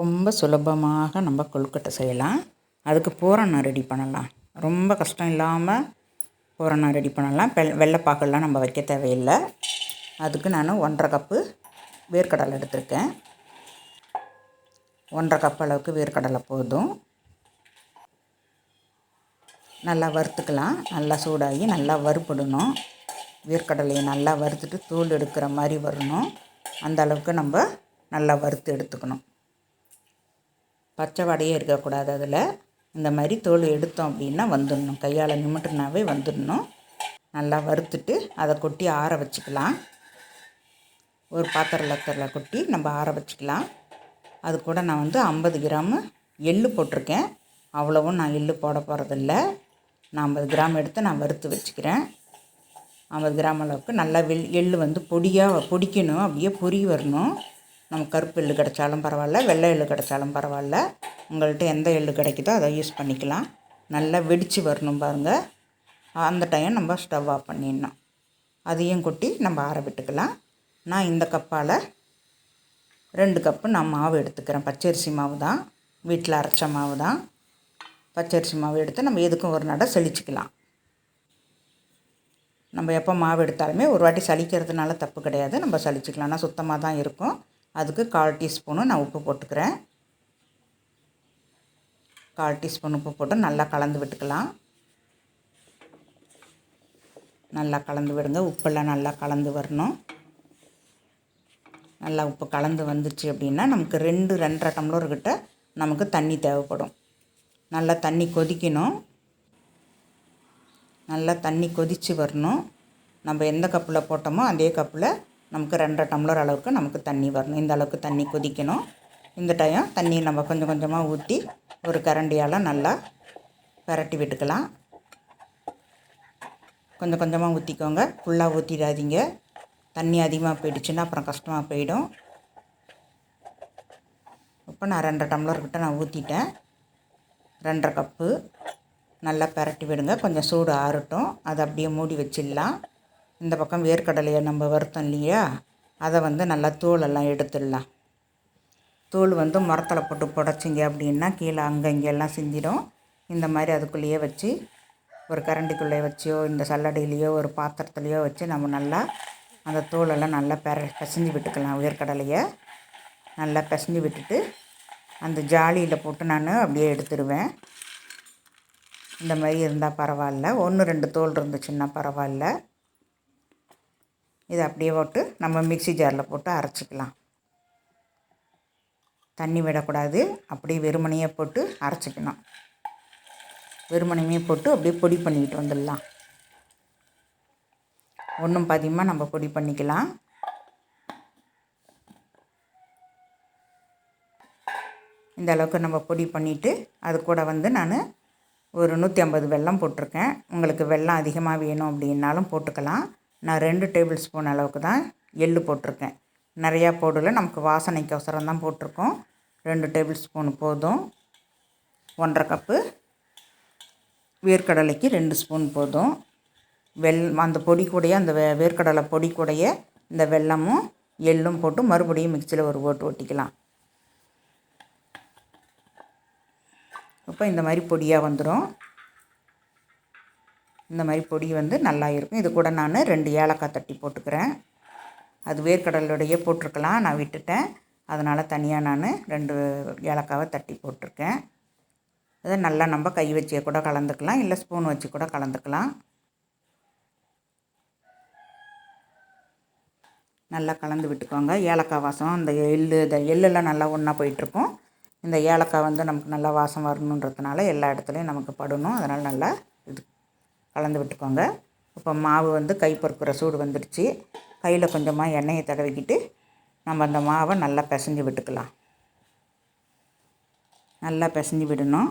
ரொம்ப சுலபமாக நம்ம கொழுக்கட்டை செய்யலாம். அதுக்கு பூரணம் ரெடி பண்ணலாம். ரொம்ப கஷ்டம் இல்லாமல் பூரணம் ரெடி பண்ணலாம். வெள் வெள்ளைப்பாக்கெல்லாம் நம்ம வைக்க தேவையில்லை. அதுக்கு நான் ஒன்றரை கப்பு வேர்க்கடலை எடுத்திருக்கேன். ஒன்றரை கப் அளவுக்கு வேர்க்கடலை போதும். நல்லா வறுத்துக்கலாம். நல்லா சூடாகி நல்லா வறுப்படணும் வேர்க்கடலையை நல்லா வறுத்துட்டு தூள் எடுக்கிற மாதிரி வரணும். அந்த அளவுக்கு நம்ம நல்லா வறுத்து எடுத்துக்கணும். பச்சை வடையே இருக்கக்கூடாது அதில். இந்த மாதிரி தோல் எடுத்தோம் அப்படின்னா வந்துடணும். கையால் நிமிட்டுனாவே வந்துடணும். நல்லா வறுத்துட்டு அதை கொட்டி ஆற வச்சுக்கலாம். ஒரு பாத்திரத்தில் கொட்டி நம்ம ஆற வச்சுக்கலாம். அது கூட நான் வந்து ஐம்பது கிராமு எள்ளு போட்டிருக்கேன். அவ்வளவும் நான் எள்ளு போட போகிறதில்ல நான் ஐம்பது கிராம் எடுத்து நான் வறுத்து வச்சுக்கிறேன். ஐம்பது கிராம் அளவுக்கு நல்லா வெள் எள் வந்து பொடியாக பொடிக்கணும். அப்படியே பொறி வரணும். நமக்கு கருப்பு எள்ளு கிடைச்சாலும் பரவாயில்ல வெள்ளை எள்ளு கிடைச்சாலும் பரவாயில்ல. உங்கள்கிட்ட எந்த எள்ளு கிடைக்குதோ அதை யூஸ் பண்ணிக்கலாம். நல்லா வெடித்து வரணும் பாருங்கள் அந்த டைம் நம்ம ஸ்டவ் ஆஃப் பண்ணிடணும். அதையும் கொட்டி நம்ம ஆற விட்டுக்கலாம். நான் இந்த கப்பால் ரெண்டு கப்பு நான் மாவு எடுத்துக்கிறேன். பச்சரிசி மாவு தான். வீட்டில் அரைச்ச மாவு தான். பச்சரிசி மாவு எடுத்து நம்ம எதுக்கும் ஒரு நடை செழிச்சிக்கலாம். நம்ம எப்போ மாவு எடுத்தாலுமே ஒரு வாட்டி சளிக்கிறதுனால தப்பு கிடையாது. நம்ம சளிச்சிக்கலாம். ஆனால் சுத்தமாக தான் இருக்கும். அதுக்கு கால் டீஸ்பூனும் நான் உப்பு போட்டுக்கிறேன். கால் டீஸ்பூன் உப்பு போட்டு நல்லா கலந்து விட்டுக்கலாம். நல்லா கலந்து விடுங்க. உப்பெல்லாம் நல்லா கலந்து வரணும். நல்லா உப்பு கலந்து வந்துச்சு அப்படின்னா நமக்கு ரெண்டு ரெண்டரை டம்ளர் கிட்ட நமக்கு தண்ணி தேவைப்படும். நல்லா தண்ணி கொதிக்கணும். நல்லா தண்ணி கொதித்து வரணும். நம்ம எந்த கப்பில் போட்டோமோ அதே கப்பில் நமக்கு ரெண்டரை டம்ளர் அளவுக்கு நமக்கு தண்ணி வரணும். இந்த அளவுக்கு தண்ணி கொதிக்கணும். இந்த டைம் தண்ணியை நம்ம கொஞ்சம் கொஞ்சமாக ஊற்றி ஒரு கரண்டியால் நல்லா பரட்டி விட்டுக்கலாம். கொஞ்சம் கொஞ்சமாக ஊற்றிக்கோங்க ஃபுல்லாக ஊற்றிடாதீங்க தண்ணி அதிகமாக போயிடுச்சுன்னா அப்புறம் கஷ்டமாக போயிடும். இப்போ நான் ரெண்டரை டம்ளர்கிட்ட நான் ஊற்றிட்டேன் ரெண்டரை கப்பு நல்லா பரட்டி விடுங்க. கொஞ்சம் சூடு ஆறட்டும். அதை அப்படியே மூடி வச்சிடலாம். இந்த பக்கம் வேர்க்கடலையை நம்ம வறுத்தோம் இல்லையா? அதை வந்து நல்லா தோலெல்லாம் எடுத்துடலாம். தோல் வந்து மரத்தில் போட்டு புடச்சிங்க அப்படின்னா கீழே அங்கே இங்கெல்லாம் சிந்திடும். இந்த மாதிரி அதுக்குள்ளேயே வச்சு ஒரு கரண்டிக்குள்ளே வச்சியோ இந்த சல்லடையிலையோ ஒரு பாத்திரத்துலையோ வச்சு நம்ம நல்லா அந்த தோலெல்லாம் நல்லா பெர பிசைஞ்சு விட்டுக்கலாம் வேர்க்கடலையை. நல்லா பிசைஞ்சு விட்டுட்டு அந்த ஜாலியில் போட்டு நான் அப்படியே எடுத்துடுவேன் இந்த மாதிரி இருந்தால் பரவாயில்ல. ஒன்று ரெண்டு தோல் இருந்துச்சுன்னா பரவாயில்ல. இதை அப்படியே போட்டு நம்ம மிக்சி ஜாரில் போட்டு அரைச்சிக்கலாம். தண்ணி விடக்கூடாது. அப்படியே வெறுமனையே போட்டு அரைச்சிக்கணும். வெறுமனையுமே போட்டு அப்படியே பொடி பண்ணிக்கிட்டு வந்துடலாம். ஒன்றும் பாதியமாக நம்ம பொடி பண்ணிக்கலாம். இந்த அளவுக்கு நம்ம பொடி பண்ணிவிட்டு அது கூட வந்து நான் ஒரு நூற்றி ஐம்பது வெல்லம் போட்டிருக்கேன். உங்களுக்கு வெல்லம் அதிகமாக வேணும் அப்படின்னாலும் போட்டுக்கலாம். நான் ரெண்டு டேபிள் ஸ்பூன் அளவுக்கு தான் எள் போட்டிருக்கேன். நிறையா போடல நமக்கு வாசனைக்கு அவசரம் தான் போட்டிருக்கோம். ரெண்டு டேபிள் ஸ்பூன் போதும். ஒன்றரை கப்பு. வேர்க்கடலைக்கு ரெண்டு ஸ்பூன் போதும். வெல் அந்த பொடி கூடைய அந்த வே வேர்க்கடலை பொடி கூடைய இந்த வெல்லமும் எள்ளும் போட்டு மறுபடியும் மிக்சியில் ஒரு ஓட்டு ஓட்டிக்கலாம் இப்போ இந்த மாதிரி பொடியாக வந்துடும் இந்த மாதிரி பொடி வந்து நல்லா இருக்கும். இது கூட நான் ரெண்டு ஏலக்காய் தட்டி போட்டுக்கிறேன். அது வேர்க்கடலோடையே போட்டிருக்கலாம். நான் விட்டுட்டேன். அதனால் தனியாக நான் ரெண்டு ஏலக்காவை தட்டி போட்டிருக்கேன். அதை நல்லா நம்ம கை வச்சே கூட கலந்துக்கலாம். இல்லை ஸ்பூன் வச்சு கூட கலந்துக்கலாம். நல்லா கலந்து விட்டுக்கோங்க. ஏலக்காய் வாசம் அந்த எள்ளு இந்த எள்ளெல்லாம் நல்லா ஒன்றா போயிட்டுருக்கும். இந்த ஏலக்காய் வந்து நமக்கு நல்லா வாசம் வரணுன்றதுனால எல்லா இடத்துலையும் நமக்கு படணும். அதனால் நல்லா இது கலந்து விட்டுக்கோங்க. இப்போ மாவு வந்து கை பொறுக்கிற சூடு வந்துடுச்சு. கையில் கொஞ்சமாக எண்ணெயை தடவிக்கிட்டு நம்ம அந்த மாவை நல்லா பிசைஞ்சு விட்டுக்கலாம். நல்லா பிசைஞ்சு விடணும்.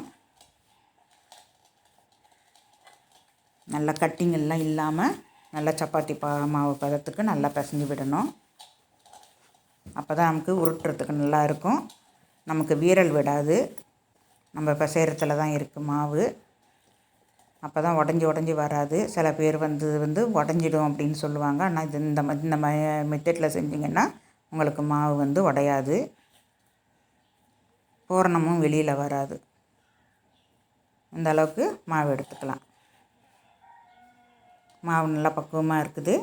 நல்லா கட்டிங்கெல்லாம் இல்லாமல் நல்லா சப்பாத்தி பா மாவு பதத்துக்கு நல்லா பிசைஞ்சு விடணும். அப்போ தான் நமக்கு உருட்டுறதுக்கு நல்லா இருக்கும். நமக்கு வீரல் விடாது. நம்ம பிசைறத்துல தான் இருக்குது மாவு. அப்போ தான் உடஞ்சி உடஞ்சி வராது. சில பேர் வந்து வந்து உடஞ்சிடும் அப்படின்னு சொல்லுவாங்க. ஆனால் இது இந்த இந்த மெத்தடில் செஞ்சிங்கன்னா உங்களுக்கு மாவு வந்து உடையாது. பூரணமும் வெளியில் வராது. இந்த அளவுக்கு மாவு எடுத்துக்கலாம். மாவு நல்லா பக்குவமாக இருக்குது.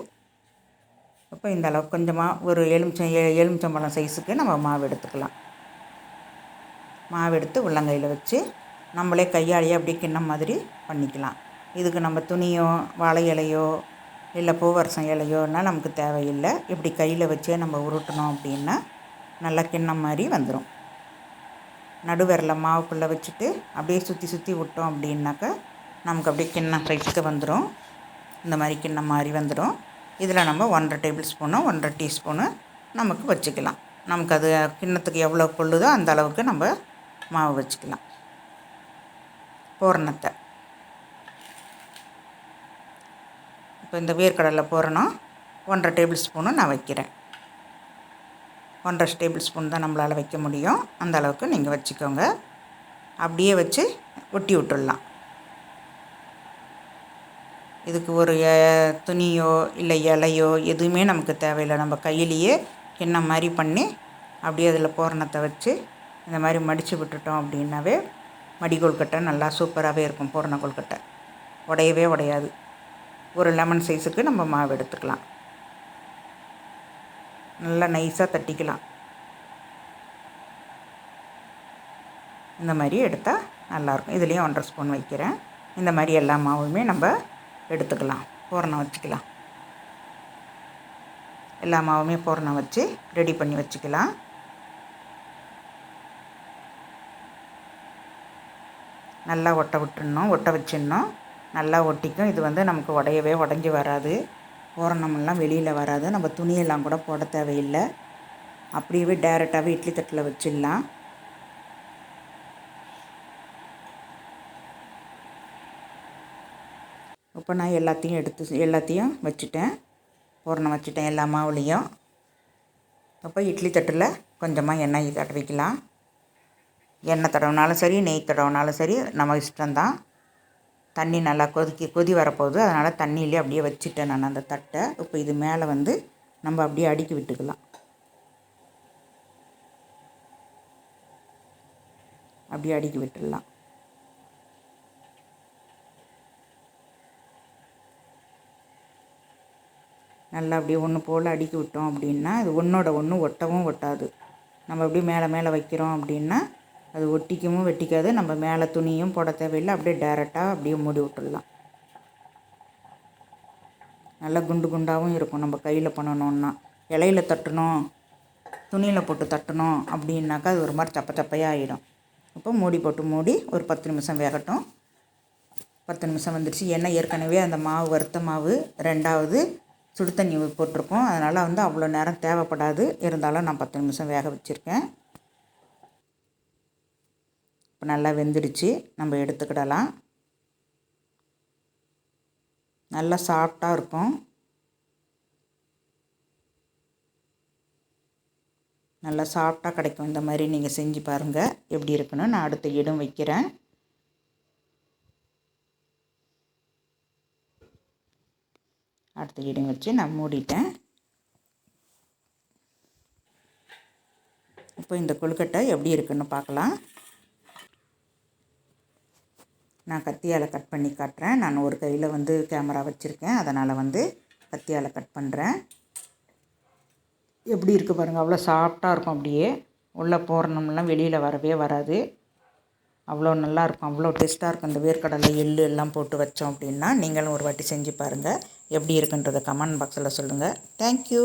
இப்போ இந்த அளவுக்கு கொஞ்சமாக ஒரு எலுமிச்சம் எலுமிச்சம்பழம் சைஸுக்கு நம்ம மாவு எடுத்துக்கலாம். மாவு எடுத்து உள்ளங்கையில் வச்சு நம்மளே கையாலேயே அப்படியே கிண்ணம் மாதிரி பண்ணிக்கலாம். இதுக்கு நம்ம துணியோ வாழை இலையோ இல்லை பூவரசம் இலையோன்னா நமக்கு தேவையில்லை. இப்படி கையில் வச்சே நம்ம உருட்டணும் அப்படின்னா நல்லா கிண்ணம் மாதிரி வந்துடும் நடுவரில் மாவுக்குள்ளே வச்சுட்டு அப்படியே சுற்றி சுற்றி விட்டோம் அப்படின்னாக்கா நமக்கு அப்படியே கிண்ணம் சைஸுக்கு வந்துடும் இந்த மாதிரி கிண்ணம் மாதிரி வந்துடும் இதில் நம்ம ஒன்றரை டேபிள் ஸ்பூனோ ஒன்றரை டீஸ்பூனு நமக்கு வச்சுக்கலாம். நமக்கு அது கிண்ணத்துக்கு எவ்வளோ கொள்ளுதோ அந்த அளவுக்கு நம்ம மாவு வச்சுக்கலாம். பூரணத்தை. இப்போ இந்த வேர்க்கடலை பூரணம். ஒன்றரை டேபிள் ஸ்பூனும் நான் வைக்கிறேன். ஒன்றரை டேபிள் ஸ்பூன் தான் நம்மளால் வைக்க முடியும். அந்த அளவுக்கு நீங்கள் வச்சுக்கோங்க. அப்படியே வச்சு ஒட்டி விட்டுடலாம். இதுக்கு ஒரு துணியோ இல்லை இலையோ எதுவுமே நமக்கு தேவையில்லை. நம்ம கையிலேயே கிண்ணம் மாதிரி பண்ணி அப்படியே அதில் பூரணத்தை வச்சு இந்த மாதிரி மடித்து விட்டுட்டோம் அப்படின்னாவே மடி கொழுக்கட்டை நல்லா சூப்பராகவே இருக்கும் பூரண கொழுக்கட்டை உடையவே உடையாது. ஒரு லெமன் சைஸுக்கு நம்ம மாவு எடுத்துக்கலாம். நல்லா நைஸாக தட்டிக்கலாம். இந்த மாதிரி எடுத்தால் நல்லாயிருக்கும் இதுலேயும் ஒன்றரை ஸ்பூன் வைக்கிறேன். இந்த மாதிரி எல்லா மாவுமே நம்ம எடுத்துக்கலாம். பூரணம் வச்சுக்கலாம். எல்லா மாவுமே பூரணம் வச்சு ரெடி பண்ணி வச்சுக்கலாம். நல்லா ஒட்ட விட்டுடணும் ஒட்ட வச்சிடணும். நல்லா ஒட்டிக்கும். இது வந்து நமக்கு உடையவே உடஞ்சி வராது. பூரணமெல்லாம் வெளியில் வராது. நம்ம துணியெல்லாம் கூட போட தேவையில்லை. அப்படியே டேரெக்டாகவே இட்லி தட்டில் வச்சிடலாம். இப்போ நான் எல்லாத்தையும் எடுத்து எல்லாத்தையும் வச்சுட்டேன். பூரணம் வச்சுட்டேன் எல்லா மாவுலேயும். அப்போ இட்லி தட்டில் கொஞ்சமாக எண்ணெய் தடவிக்கலாம். எண்ணெய் தடவினாலும் சரி நெய் தடவினாலும் சரி நம்ம இஷ்டம்தான். தண்ணி நல்லா கொதிக்க கொதி வரப்போகுது. அதனால் தண்ணியிலே அப்படியே வச்சுட்டேன் நான் அந்த தட்டை. இப்போ இது மேலே வந்து நம்ம அப்படியே அடுக்கி விட்டுக்கலாம். அப்படியே அடுக்கி விட்டுடலாம். நல்லா அப்படியே ஒன்று போல் அடுக்கி விட்டோம் அப்படின்னா அது ஒன்றோட ஒன்று ஒட்டவும் ஒட்டாது. நம்ம அப்படியே மேலே மேலே வைக்கிறோம் அப்படின்னா அது ஒட்டிக்கவும் வெட்டிக்காது. நம்ம மேலே துணியும் போட தேவையில்லை. அப்படியே டேரெக்டாக அப்படியே மூடி விட்டுடலாம். நல்லா குண்டு குண்டாகவும் இருக்கும். நம்ம கையில் பண்ணணுன்னா இலையில தட்டணும். துணியில் போட்டு தட்டணும் அப்படின்னாக்கா அது ஒரு மாதிரி சப்ப சப்பையாக ஆகிடும் இப்போ மூடி போட்டு மூடி ஒரு பத்து நிமிஷம் வேகட்டும். பத்து நிமிஷம் வந்துடுச்சு ஏன்னா ஏற்கனவே அந்த மாவு வறுத்த மாவு ரெண்டாவது சுடு தண்ணி போட்டிருக்கோம். அதனால் வந்து அவ்வளோ நேரம் தேவைப்படாது. இருந்தாலும் நான் பத்து நிமிஷம் வேக வச்சுருக்கேன். இப்போ நல்லா வெந்துடுச்சு. நம்ம எடுத்துக்கிடலாம். நல்லா சாஃப்டாக இருக்கும். நல்லா சாஃப்டாக கிடைக்கும். இந்த மாதிரி நீங்கள் செஞ்சு பாருங்கள் எப்படி இருக்குன்னு நான் அடுத்த இடம் வைக்கிறேன். அடுத்த இடம் வச்சு நான் மூடிட்டேன். இப்போ இந்த கொழுக்கட்டை எப்படி இருக்குன்னு பார்க்கலாம். நான் கத்தியால் கட் பண்ணி காட்டுறேன். நான் ஒரு கையில் வந்து கேமரா வச்சுருக்கேன். அதனால் வந்து கத்தியால் கட் பண்ணுறேன் எப்படி இருக்குது பாருங்கள் அவ்வளோ சாஃப்டாக இருக்கும் அப்படியே. உள்ளே போகிறனம்லாம் வெளியில் வரவே வராது. அவ்வளோ நல்லாயிருக்கும் அவ்வளோ டேஸ்ட்டாக இருக்கும். இந்த வேர்க்கடலை எள்ளு எல்லாம் போட்டு வச்சோம் அப்படின்னா நீங்களும் ஒரு வாட்டி செஞ்சு பாருங்கள் எப்படி இருக்குன்றதை கமெண்ட் பாக்ஸில் சொல்லுங்கள் தேங்க்யூ